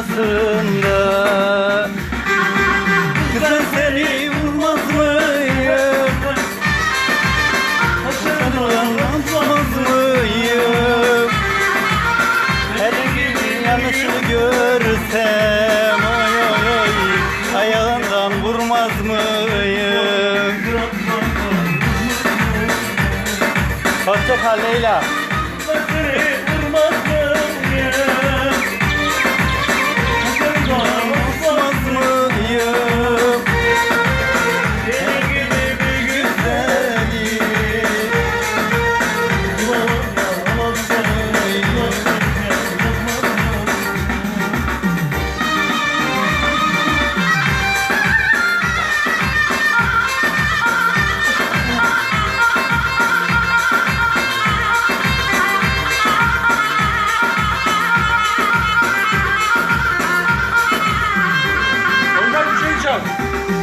arasında Kızım seni vurmaz mıyım? Taşların atlamaz mıyım? Herhangi yanlışı görsem Oy oy oy Ayağından vurmaz mıyım? Hoşça kal Leyla show.